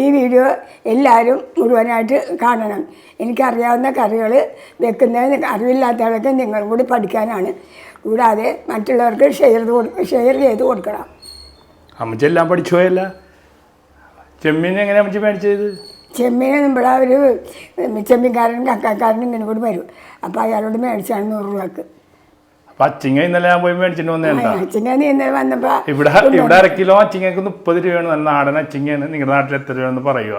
ഈ വീഡിയോ എല്ലാവരും മുഴുവനായിട്ട് കാണണം. എനിക്കറിയാവുന്ന കറികൾ വെക്കുന്നത് അറിവില്ലാത്തവർക്ക് നിങ്ങളും കൂടി പഠിക്കാനാണ്. കൂടാതെ മറ്റുള്ളവർക്ക് ഷെയർ ഷെയർ ചെയ്ത് കൊടുക്കണം. അമ്മച്ചി എല്ലാം പഠിച്ചു പോയല്ല? ചെമ്മീൻ എങ്ങനെ അമ്മച്ചി മേടിച്ചത്? ചെമ്മീൻ നമ്മുടെ ഒരു ചെമ്മീൻകാരനും കക്കാക്കാരനും ഇങ്ങനെ കൂടി വരും. അപ്പോൾ അയാളോട് മേടിച്ചാണ് നൂറ് രൂപക്ക്. അപ്പൊ അച്ചിങ്ങ ഇന്നലെ ഞാൻ പോയി മേടിച്ചിട്ട് വന്നേണ്ടാ ഇന്നലെ ഇവിടെ ഇവിടെ അര കിലോ അച്ചിങ്ങക്ക് മുപ്പത് രൂപയാണ് നല്ല നാടൻ അച്ചിങ്ങയാണ് നിങ്ങളുടെ നാട്ടിൽ എത്ര രൂപയെന്ന് പറയുക.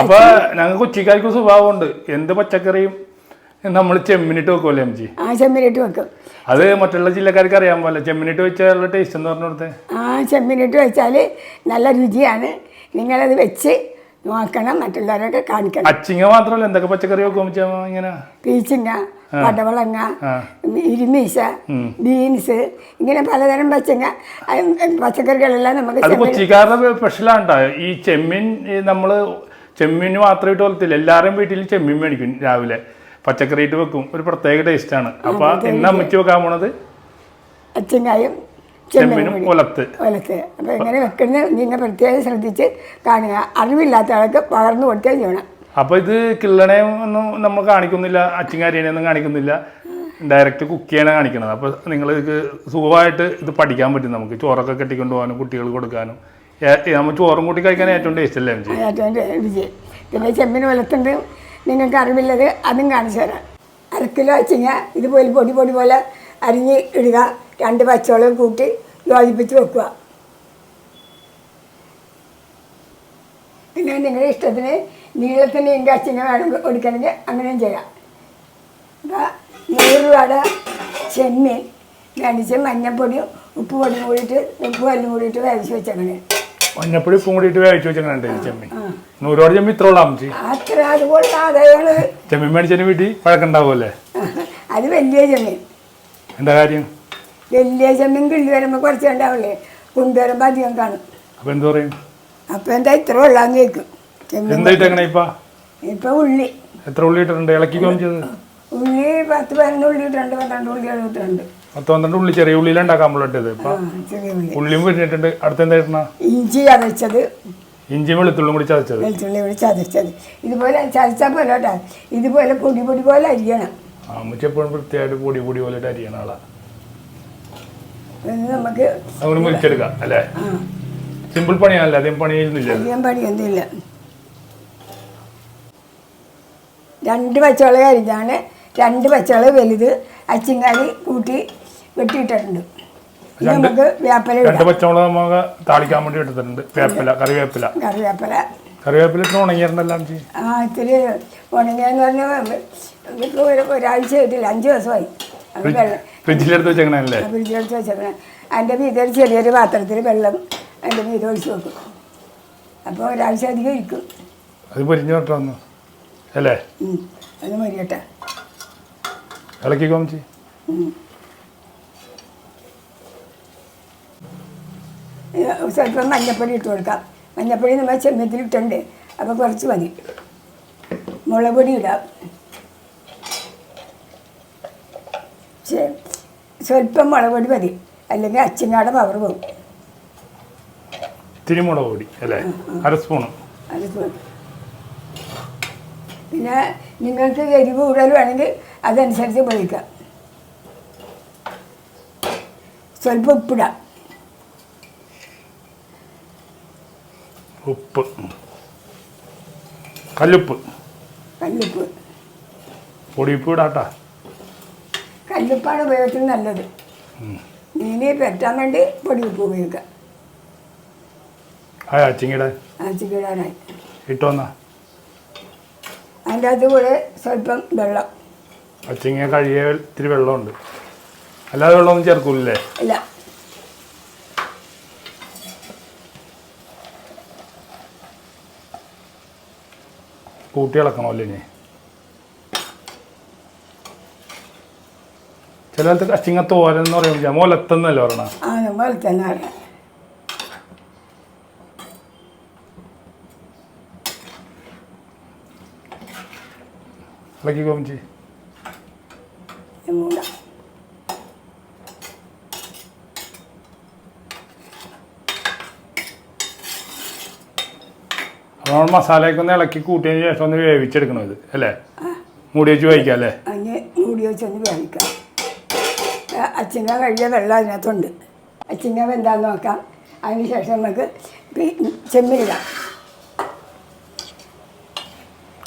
അപ്പൊ ഞങ്ങൾക്ക് കൊച്ചിക്കാർക്ക് സ്വഭാവമുണ്ട് എന്ത് പച്ചക്കറിയും നമ്മൾ ചെമ്മിനിട്ട് വെക്കുമല്ലേ അമ്മച്ചി ആ ചെമ്മീനിട്ട് വെക്കും. അത് മറ്റുള്ള ജില്ലക്കാർക്ക് അറിയാൻ പോലെ. ചെമ്മിനിട്ട് വെച്ചാലുള്ള ടേസ്റ്റ് എന്ന് പറഞ്ഞു കൊടുത്തേ? ആ ചെമ്മിനിട്ട് വെച്ചാൽ നല്ല രുചിയാണ്. നിങ്ങളത് വെച്ച് നോക്കണം. മറ്റുള്ളവരൊക്കെ കാണിക്കണം. അച്ചിങ്ങ മാത്രമല്ല എന്തൊക്കെ പച്ചക്കറി വെക്കും അമ്മച്ചി? അമ്മ ഇങ്ങനെ? പീച്ചിങ്ങ. പടവളങ്ങ ഇരുമീശ ബീൻസ് ഇങ്ങനെ പലതരം പച്ചങ്ങ പച്ചക്കറികളെല്ലാം നമുക്ക് കൊച്ചിക്കാരുടെ സ്പെഷ്യലാണ് ട്ടോ. ഈ ചെമ്മീൻ നമ്മൾ നമ്മൾ ചെമ്മീൻ മാത്രം ഇട്ട് വളർത്തില്ല എല്ലാരും വീട്ടിൽ ചെമ്മീൻ മേടിക്കും രാവിലെ. പച്ചക്കറി ഇട്ട് വെക്കും. ഒരു പ്രത്യേക ടേസ്റ്റാണ്. അപ്പൊ ഇന്ന് അമ്മച്ചി വെക്കാൻ പോണത്? അച്ചങ്ങായും ചെമ്മീനും ഒലത്ത്. ഒലത്ത്. അപ്പോൾ എങ്ങനെ വെക്കുന്നത് നിങ്ങൾ പ്രത്യേകം ശ്രദ്ധിച്ച് കാണുക. അറിവില്ലാത്ത ആൾക്ക് പകർന്നു കൊടുക്കുകയും ചെയ്യണം. അപ്പൊ ഇത് കിള്ളണേ ഒന്നും നമ്മൾ കാണിക്കുന്നില്ല അച്ചിങ്ങാരിയനെ ഒന്നും കാണിക്കുന്നില്ല. ഡയറക്റ്റ് കുക്ക് ചെയ്യണ കാണിക്കണത്. അപ്പോൾ നിങ്ങൾ ഇത് സുഖമായിട്ട് ഇത് പഠിക്കാൻ പറ്റും നമുക്ക്. ചോറൊക്കെ കെട്ടിക്കൊണ്ട് പോകാനും കുട്ടികൾ കൊടുക്കാനും നമ്മൾ ചോറും കൂട്ടി കഴിക്കാൻ ഏറ്റവും ടേസ്റ്റ് അല്ലേ പിന്നെ ചെമ്മീൻ വെളുത്തുണ്ട്. നിങ്ങൾക്ക് അറിവില്ലത് അതും കാണിച്ചു തരാം. അര കിലോ അച്ചിങ്ങ ഇതുപോലെ പൊടി പൊടി പോലെ അരിഞ്ഞ് ഇടുക. രണ്ട് പച്ചവളം കൂട്ടി യോജിപ്പിച്ച് വെക്കുക. പിന്നെ നിങ്ങളുടെ ഇഷ്ടത്തിന് നീളത്തിന് ഇന്റെ അച്ചിങ്ങ വേണം കൊടുക്കണമെങ്കിൽ അങ്ങനെയും ചെയ്യാം. അപ്പോൾ നൂറ് രൂപയുടെ ചെമ്മീൻ വേണ്ടിച്ച് മഞ്ഞപ്പൊടിയും ഉപ്പ് പൊടിയും കൂടിയിട്ട് ഉപ്പ് എല്ലാം കൂടിയിട്ട് വേവിച്ച് വെച്ചങ്ങനെ മഞ്ഞപ്പൊടി ഉപ്പും കൂടിയിട്ട് വേവിച്ച് വെച്ചിട്ടുണ്ട് ചെമ്മീൻ. നൂറോട് ചെമ്മീൻ ഇത്ര ഉള്ളാം അത്ര അതുകൊണ്ട് അതായത് ചെമ്മീൻ മേടിച്ചതിന് വീട്ടിൽ വഴക്കുണ്ടാവുമല്ലേ അത് വലിയ ചെമ്മീൻ. എന്താ കാര്യം? വലിയ ചെമ്മീൻ കിള്ളി വരുമ്പോൾ കുറച്ച് ഉണ്ടാവില്ലേ കൊണ്ടുവരുമ്പോൾ അധികം കാണും. അപ്പൊ എന്ത് പറയും? അപ്പോൾ എന്താ ഇത്ര ഉള്ളാന്ന് കേൾക്കും എന്തായിട്ട് എങ്ങനെ ഇപ്പൊ? ഉള്ളി. എത്ര ഉള്ളി ഇട്ടിട്ടുണ്ട്? ഇളക്കി കോമിച്ചത് ഉള്ളി പത്ത് പതിനൊന്ന് ഉള്ളി ഇട്ടിട്ടുണ്ട് പന്ത്രണ്ട് ഉള്ളി ഇട്ടിട്ടുണ്ട്. പത്ത് പന്ത്രണ്ട് ഉള്ളി ചെറിയ ഉള്ളിയിലുണ്ടാക്കാൻ നമ്മളിട്ടത് ഇപ്പൊ ചെറിയ ഉള്ളി. ഉള്ളിയും പിരിഞ്ഞിട്ടുണ്ട് അടുത്ത എന്താ ഇടണ? ഇഞ്ചി ചതച്ചത് ഇഞ്ചി വെളുത്തുള്ളും കൂടി ചതച്ചത്. വെളുത്തുള്ളി കൂടി ചതച്ചത്. ഇതുപോലെ ചതച്ചാൽ പോലെ കേട്ടോ. ഇതുപോലെ പൊടി പൊടി പോലെ അരിയണം. ആ അമ്മച്ചി എപ്പോഴും വൃത്തിയായിട്ട് പൊടി പൊടി പോലെ അരിയണ ആളാ. നമുക്ക് അതുകൊണ്ട് മുരിച്ചെടുക്കാം അല്ലേ? സിമ്പിൾ പണിയാണല്ലേ അധികം പണിയൊന്നുമില്ല. അധികം പണിയൊന്നുമില്ല. രണ്ട് പച്ചവള അരിഞ്ഞാണ് രണ്ട് പച്ചവള വലുത് അച്ചിങ്ങാടി കൂട്ടി വെട്ടിയിട്ടുണ്ട് ഇത് നമുക്ക് വേപ്പില രണ്ട് ഇടാം. പച്ചമുളക് നമുക്ക് താളിക്കാൻ വേണ്ടി എടുത്തിട്ടുണ്ട് വേപ്പില കറിവേപ്പില. കറിവേപ്പില. കറിവേപ്പില ഇത്ര ഉണങ്ങിയിട്ടുണ്ടല്ലോ അമ്മച്ചി ആ ഇത്തിരി ഉണങ്ങിയെന്ന് പറഞ്ഞാൽ ഇപ്പോൾ ഒരു ഒരാഴ്ച ആയിട്ടില്ല അഞ്ച് ദിവസമായി. അത് വെള്ളം ഫ്രിഡ്ജിലെടുത്ത് വെച്ചേക്കണല്ലേ ഫ്രിഡ്ജിലെടുത്ത് വെച്ചേക്കണം അതിന്റെ മീതെ ഒരു ചെറിയൊരു പാത്രത്തിൽ വെള്ളം അതിന്റെ മീതെ ഒഴിച്ച് വെക്കും. അപ്പോൾ ഒരാഴ്ച അധികം ഇരിക്കും. അത് പൊരിഞ്ഞു ഒന്ന് അല്ലേ? ഉം. അത് മരിയട്ടെ. ഇളക്കി കോമിച്ചി ഇത് സ്വല്പം മഞ്ഞപ്പൊടി ഇട്ട് കൊടുക്കാം. മഞ്ഞപ്പൊടി നമ്മൾ ചെമ്മത്തിൽ ഇട്ടുണ്ട് അപ്പോൾ കുറച്ച് മതി. മുളക് പൊടി ഇടാം. സ്വല്പം മുളക് പൊടി മതി. അല്ലെങ്കിൽ അച്ചിങ്ങാടെ പവർ പോകും തിരുമുളക് പൊടി അല്ലേ? അര സ്പൂണ് അര പോയി പിന്നെ നിങ്ങൾക്ക് എരിവ് കൂടുതൽ വേണമെങ്കിൽ അതനുസരിച്ച് ഉപയോഗിക്കാം സ്വല്പം ഉപ്പിടാം. ഉപ്പ്. കല്ലുപ്പ്. കല്ലുപ്പ്. പൊടിയുപ്പ് ഇടാട്ടാ കല്ലുപ്പാണ് ഉപയോഗത്തിന് നല്ലത്. മീനെ പെറ്റാൻ വേണ്ടി പൊടിയുപ്പ് ഉപയോഗിക്കാം. ആ ചിങ്ങിടാൻ ആ ചിങ്ങിടാനായി വന്നാ അതിന്റെ അകത്ത് കൂടെ സ്വല്പം വെള്ളം. അച്ചിങ്ങ കഴിയ ഇത്തിരി വെള്ളമുണ്ട്. അല്ലാതെ വെള്ളമൊന്നും ചേർക്കൂലേ ഇല്ല. കൂട്ടി ഇളക്കണമല്ലോ ഇനി. ചില കച്ചിങ്ങ തോരൻ എന്ന് പറയുമ്പോൾ മുലത്തെന്നല്ലേ പറയണ ആ കോമിച്ചി മൂടാം അപ്പോൾ നമ്മൾ മസാലയൊക്കെ ഒന്ന് ഇളക്കി കൂട്ടിയതിന് ശേഷം ഒന്ന് വേവിച്ചെടുക്കണം ഇത് അല്ലേ? മൂടി വെച്ച് വേവിക്കാം അല്ലേ? അതിന് മൂടി വെച്ചൊന്ന് വേവിക്കാം. ആ, അച്ചിങ്ങ കഴിയ വെള്ളം അതിനകത്തുണ്ട്. അച്ചിങ്ങ വെന്താന്ന് നോക്കാം. അതിന് ശേഷം നമുക്ക് പി- ചെമ്മീനിടാം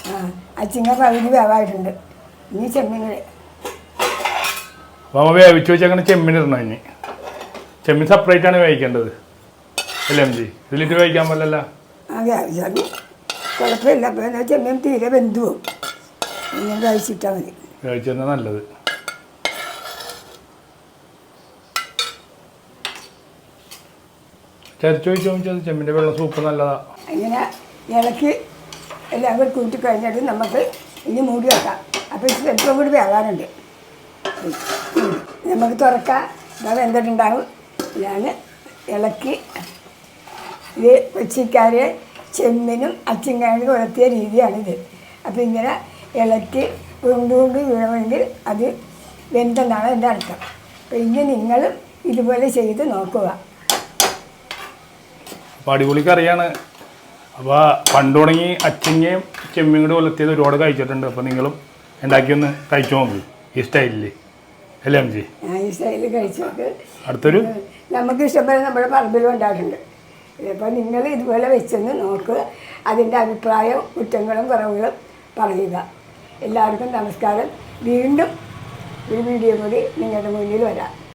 ആ അച്ചിങ്ങ പകുതി വേവായിട്ടുണ്ട്. ഇനി ചെമ്മീൻ അപ്പോൾ വേവിച്ച് ചെമ്മീൻ ഇടണം ഇനി. ചെമ്മീൻ സെപ്പറേറ്റ് ആണ് വേവിക്കേണ്ടത്. അല്ലേ എം ജി? ഇതിലിട്ട് വേവിക്കാൻ പറ്റില്ല ആ വേവിച്ചാൽ കുഴപ്പമില്ല. അപ്പോൾ ചെമ്മീൻ തീരെ വെന്തു പോകും ഇങ്ങനെ കഴിച്ചിട്ടാൽ മതി. വേവിച്ചത് നല്ലത്. ചരിച്ചു വെച്ച് ചോദിച്ചത് ചെമ്മീന്റെ വെള്ളം സൂപ്പ് നല്ലതാ. ഇങ്ങനെ ഇളക്കി എല്ലാം കൂടി കൂട്ടി കഴിഞ്ഞിട്ട് നമുക്ക് ഇനി മൂടി വെക്കാം. അപ്പോൾ ഇത് സ്വല്പം കൂടി വേകാനുണ്ട് നമുക്ക് തുറക്കാം. ഇതാ വെന്തിട്ടുണ്ടാവും ഞാൻ ഇളക്കി ഇത് കൊച്ചിക്കാരെ ചെമ്മിനും അച്ചിങ്ങാനും വളർത്തിയ രീതിയാണിത്. അപ്പോൾ ഇങ്ങനെ ഇളക്കി ഉണ്ടുകൊണ്ട് വീണമെങ്കിൽ അത് വെന്തെന്നാണ് എന്റെ അർത്ഥം. അപ്പോൾ ഇനി നിങ്ങളും ഇതുപോലെ ചെയ്ത് നോക്കുക. അടിപൊളി കറിയാണ് അപ്പോൾ പണ്ട് തുടങ്ങി അച്ചിങ്ങയും ചെമ്മീൻ കൂടി ഉലർത്തിയത് ഒരുപാട് കഴിച്ചിട്ടുണ്ട്. അപ്പോൾ നിങ്ങളും ഉണ്ടാക്കി ഒന്ന് കഴിച്ചു നോക്ക്. ഈ സ്റ്റൈലിൽ അല്ലേ എം ഈ സ്റ്റൈലിൽ കഴിച്ചു നോക്ക്. അടുത്തൊരു? നമുക്ക് ഇഷ്ടംപോലെ നമ്മുടെ പറമ്പിലും ഉണ്ടായിട്ടുണ്ട്. അപ്പോൾ നിങ്ങൾ ഇതുപോലെ വെച്ചെന്ന് നോക്കുക അതിന്റെ അഭിപ്രായവും കുറ്റങ്ങളും കുറവുകളും പറയുക. എല്ലാവർക്കും നമസ്കാരം. വീണ്ടും ഒരു വീഡിയോ കൂടി നിങ്ങളുടെ മുന്നിൽ വരാം.